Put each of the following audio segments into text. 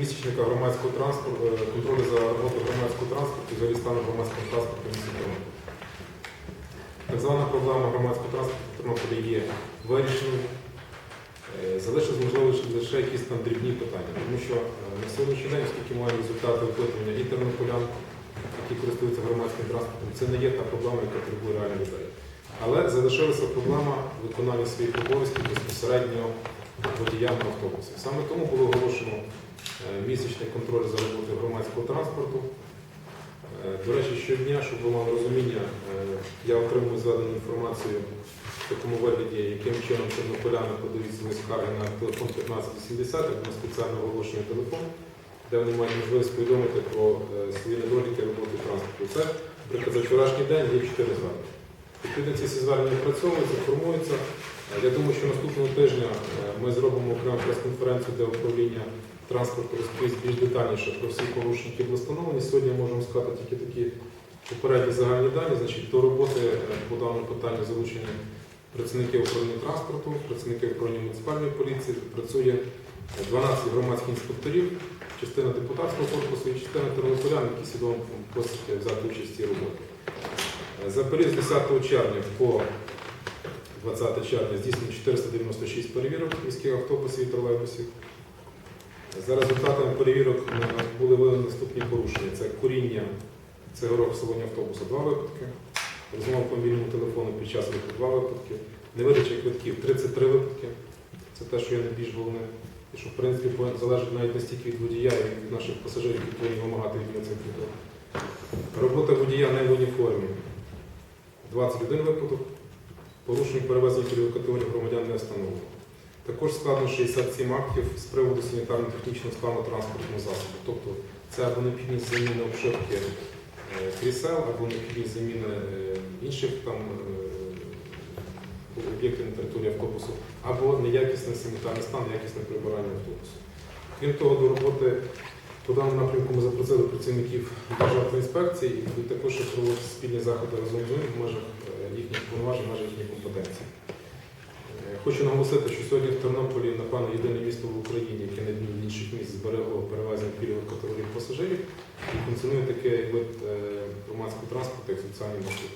місячника громадського транспорту, е, контролю за роботою громадського транспорту і взагалі стану громадського транспорту в місті Тернополі. Так звана проблема громадського транспорту в Тернополі є вирішеною. Е, Залишилось, можливо, лише- якісь там дрібні питання, тому що е, на сьогоднішній день, оскільки маємо результати опитування і тернополян, які користуються громадським транспортом, це не є та проблема, яка турбує реально людей. Але залишилася проблема виконання своїх обов'язків безпосередньо водіям на автобусі. Саме тому було оголошено місячний контроль за роботою громадського транспорту. Е, До речі, щодня, щоб ви мали розуміння, е, я отримую зведену інформацію в такому вигляді, яким чином чорнополяни подають свої скарги на телефон 1580, як на спеціально оголошений телефон, де вони мають можливість повідомити про е, свої недоліки роботи транспорту. Це, наприклад, за вчорашній день є 4 звернення. Відповідно, ці всі звернення працьовуються, формуються. Е, Я думаю, що наступного тижня е, ми зробимо окрему прес-конференцію, де управління транспорту розповість більш детальніше про всі порушення, які були встановлені. Сьогодні можемо сказати тільки такі попередні загальні дані. Значить, до роботи е, по даному питанню залучені працівники управління транспорту, працівники управління муніципальної поліції, працює е, 12 громадських інспекторів, частина депутатського корпусу і частина тернополян, які свідомо просять взяти участь в цій роботі. Е, За період з 10 червня по 20 червня здійснено 496 перевірок міських автобусів і тролейбусів. За результатами перевірок були виявлені наступні порушення. Це куріння цигарок в салоні автобуса 2 випадки, розмова по мобільному телефону під час руху 2 випадки, невидача квитків 33 випадки. Це те, що є найбільш головне. І що, в принципі, залежить навіть не стільки від водія і від наших пасажирів, які повинні вимагати від цих квиток. Робота водія не в уніформі 21 випадок. Порушень перевезень пільгової категорії громадян не встановлено. Також складно 67 актів з приводу санітарно-технічного стану транспортного засобу. Тобто це або необхідність заміни обшивки е, крісел, або необхідність заміни е, інших там е, об'єктів на території автобусу, або неякісний санітарний стан, неякісне прибирання автобусу. Крім того, до роботи по даному напрямку ми запросили працівників Державтоінспекції і також проводити спільні заходи разом з ними в межах їхніх Хочу наголосити, що сьогодні в Тернополі, напевно, єдине місто в Україні, яке відміну від інших міст зберегло перевезення пільгових категорій пасажирів і функціонує такий вид е, громадського транспорту, як соціальний маршрут.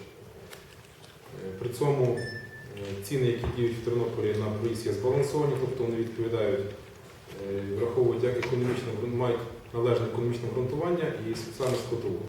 Е, При цьому е, ціни, які діють в Тернополі на проїзд, є збалансовані, тобто вони відповідають, враховують як економічне, мають належне економічне ґрунтування і соціальну складову.